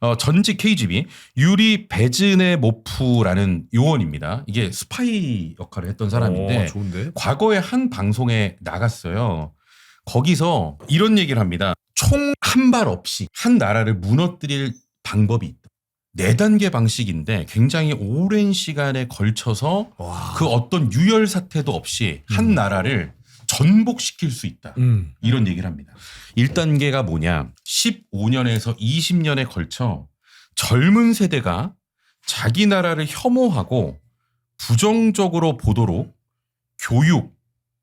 어, 전직 KGB 유리 베즈네 모프라는 요원입니다. 이게 스파이 역할을 했던 사람인데 어, 좋은데. 과거에 한 방송에 나갔어요. 거기서 이런 얘기를 합니다. 총 한 발 없이 한 나라를 무너뜨릴 방법이 있다. 네 단계 방식인데 굉장히 오랜 시간에 걸쳐서 와. 그 어떤 유혈 사태도 없이 한 음. 나라를 전복시킬 수 있다. 음. 이런 얘기를 합니다. 1단계가 뭐냐? 15년에서 20년에 걸쳐 젊은 세대가 자기 나라를 혐오하고 부정적으로 보도록 교육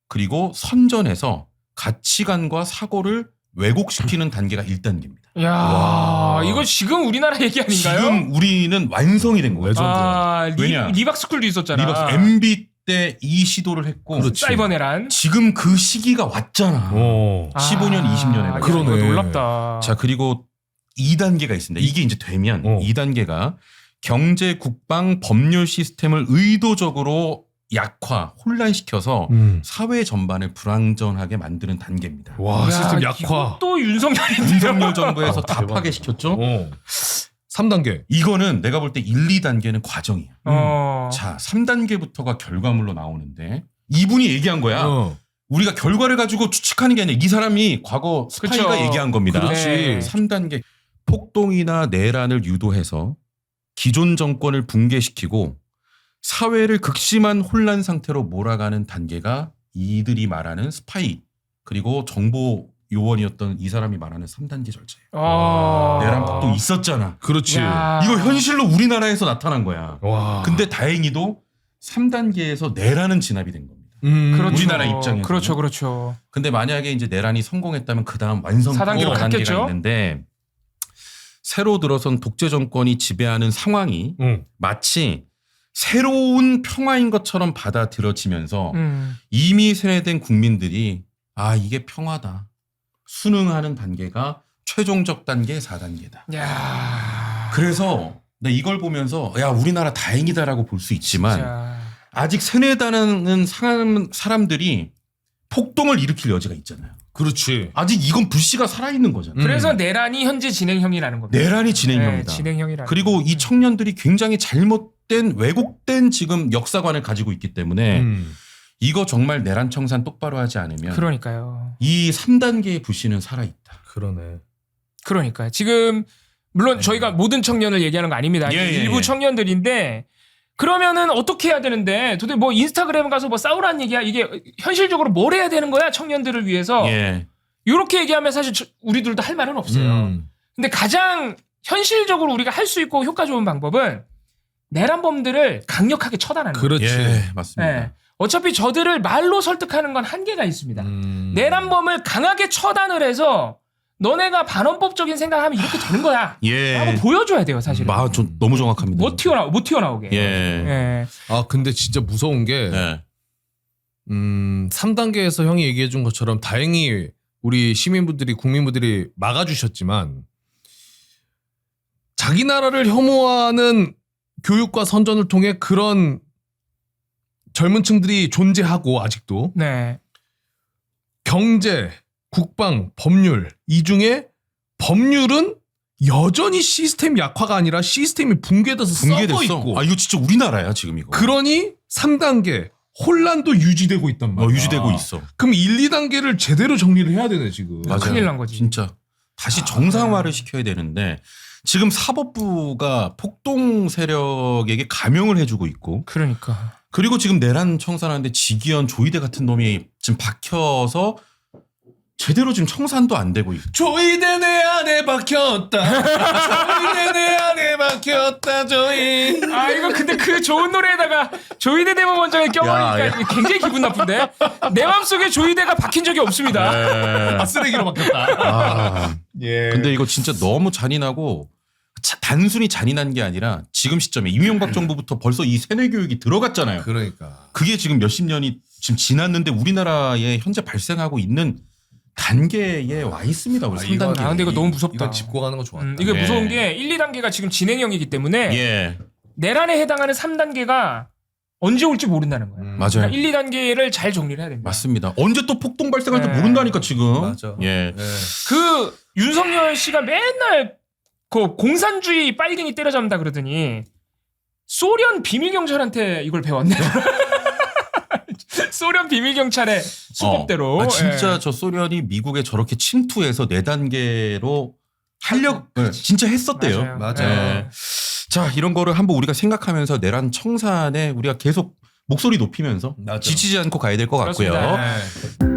그리고 선전해서 가치관과 사고를 왜곡시키는 단계가 1단계입니다. 야, 와. 이거 지금 우리나라 얘기 아닌가요? 지금 우리는 완성이 된 거예요. 아, 리, 왜냐? 리박스쿨도 있었잖아. 리박스 MB 때 이 시도를 했고 그렇지. 사이버네란. 지금 그 시기가 왔잖아. 어. 15년, 20년 에 야, 그러네. 이거 놀랍다. 자, 그리고 2단계가 있습니다. 이게 이제 되면 어. 2단계가 경제, 국방, 법률 시스템을 의도적으로 약화, 혼란시켜서 음. 사회 전반을 불안전하게 만드는 단계입니다. 와, 야, 시스템 약화. 또 윤석열인데요. 윤석열 정부에서 다 대박. 파괴시켰죠? 어. 3단계. 이거는 내가 볼 때 1, 2단계는 과정이야. 어. 자, 3단계부터가 결과물로 나오는데 이분이 얘기한 거야. 어. 우리가 결과를 가지고 추측하는 게 아니라 이 사람이 과거 스파이가 그쵸. 얘기한 겁니다. 그렇지. 네. 3단계 폭동이나 내란을 유도해서 기존 정권을 붕괴시키고 사회를 극심한 혼란 상태로 몰아가는 단계가 이들이 말하는 스파이 그리고 정보 요원이었던 이 사람이 말하는 3단계 절차예요. 아. 내란 폭동 있었잖아. 그렇지. 야. 이거 현실로 우리나라에서 나타난 거야. 와. 근데 다행히도 3단계에서 내란은 진압이 된 겁니다. 음. 그렇죠. 우리나라 입장에서는. 그렇죠, 그렇죠. 근데 만약에 이제 내란이 성공했다면 그 다음 완성 사단계로 4단계가 갔겠죠? 있는데 새로 들어선 독재 정권이 지배하는 상황이 응. 마치 새로운 평화인 것처럼 받아들여지면서 음. 이미 세뇌된 국민들이 아 이게 평화다 순응하는 단계가 최종적 단계 4단계다. 야. 그래서 나 이걸 보면서 야 우리나라 다행이다라고 볼 수 있지만 자. 아직 세뇌당하는 사람, 사람들이 폭동을 일으킬 여지가 있잖아요. 그렇지. 아직 이건 불씨가 살아있는 거잖아요. 음. 그래서 내란이 현재 진행형이라는 겁니다. 내란이 진행형이다. 네, 진행형이라. 그리고 이 청년들이 굉장히 잘못된 왜곡된 지금 역사관을 가지고 있기 때문에 음. 이거 정말 내란 청산 똑바로 하지 않으면 그러니까요. 이 3단계의 불씨는 살아있다. 그러네. 그러니까 지금 물론 저희가 모든 청년을 얘기하는 거 아닙니다. 예, 예, 일부 예. 청년들인데 그러면은 어떻게 해야 되는데 도대체 뭐 인스타그램 가서 뭐 싸우라는 얘기야 이게 현실적으로 뭘 해야 되는 거야 청년들을 위해서 예. 이렇게 얘기하면 사실 저- 우리들도 할 말은 없어요. 음. 근데 가장 현실적으로 우리가 할 수 있고 효과 좋은 방법은 내란범들을 강력하게 처단하는 거예요. 그렇지. 예, 맞습니다. 예. 어차피 저들을 말로 설득하는 건 한계가 있습니다. 음. 내란범을 강하게 처단을 해서 너네가 반헌법적인 생각하면 이렇게 되는 거야. 예. 하고 보여줘야 돼요, 사실은. 마, 좀 너무 정확합니다. 못 튀어나 못 튀어나오게. 예. 예. 아 근데 진짜 무서운 게 예. 음, 3단계에서 형이 얘기해 준 것처럼 다행히 우리 시민분들이 국민분들이 막아주셨지만 자기 나라를 혐오하는 교육과 선전을 통해 그런 젊은 층들이 존재하고 아직도 네. 경제, 국방, 법률 이 중에 법률은 여전히 시스템 약화가 아니라 시스템이 붕괴돼서 썩어 붕괴됐어. 있고 아, 이거 진짜 우리나라야, 지금 이거. 그러니 3단계 혼란도 유지되고 있단 어, 말이야. 유지되고 있어. 그럼 1, 2단계를 제대로 정리를 해야 되네 지금. 맞아요. 큰일 난 거지. 진짜 다시 아, 정상화를 네. 시켜야 되는데 지금 사법부가 폭동 세력에게 감형을 해주고 있고 그러니까. 그리고 지금 내란 청산하는데 지기현 조이대 같은 놈이 지금 박혀서 제대로 지금 청산도 안 되고 있고 조이대 내 안에 박혔다. 조이대 내 안에 박혔다 조이. 아 이거 근데 그 좋은 노래에다가 조이대 대법 원장에 껴버리니까 굉장히 기분 나쁜데 내 마음속에 조이대가 박힌 적이 없습니다. 아 쓰레기로 박혔다. 아, 예. 근데 이거 진짜 너무 잔인하고 자- 단순히 잔인한 게 아니라 지금 시점에 이명박 정부부터 벌써 이 세뇌 교육이 들어갔잖아요. 그러니까. 그게 지금 몇십 년이 지금 지났는데 우리나라에 현재 발생하고 있는 단계에 와 있습니다. 우리 아, 3단계. 이건- 아 근데 이거 너무 무섭다. 이건 짚고 가는 거 좋았다. 음, 이게 예. 무서운 게 1, 2단계가 지금 진행형이기 때문에 예. 내란에 해당하는 3단계가 언제 올지 모른다는 거야. 음, 맞아요. 그러니까 1, 2단계를 잘 정리를 해야 됩니다. 맞습니다. 언제 또 폭동 발생할지 네. 모른다니까 지금. 맞아. 예. 그 윤석열 씨가 맨날 그 공산주의 빨갱이 때려잡는다 그러더니 소련 비밀 경찰한테 이걸 배웠네. 소련 비밀 경찰의 수법대로. 어. 아, 진짜 예. 저 소련이 미국에 저렇게 침투해서 네 단계로 하려 네, 진짜 했었대요. 맞아요. 네. 자 이런 거를 한번 우리가 생각하면서 내란 청산에 우리가 계속 목소리 높이면서 맞아. 지치지 않고 가야 될 것 같고요. 그렇습니다. 예.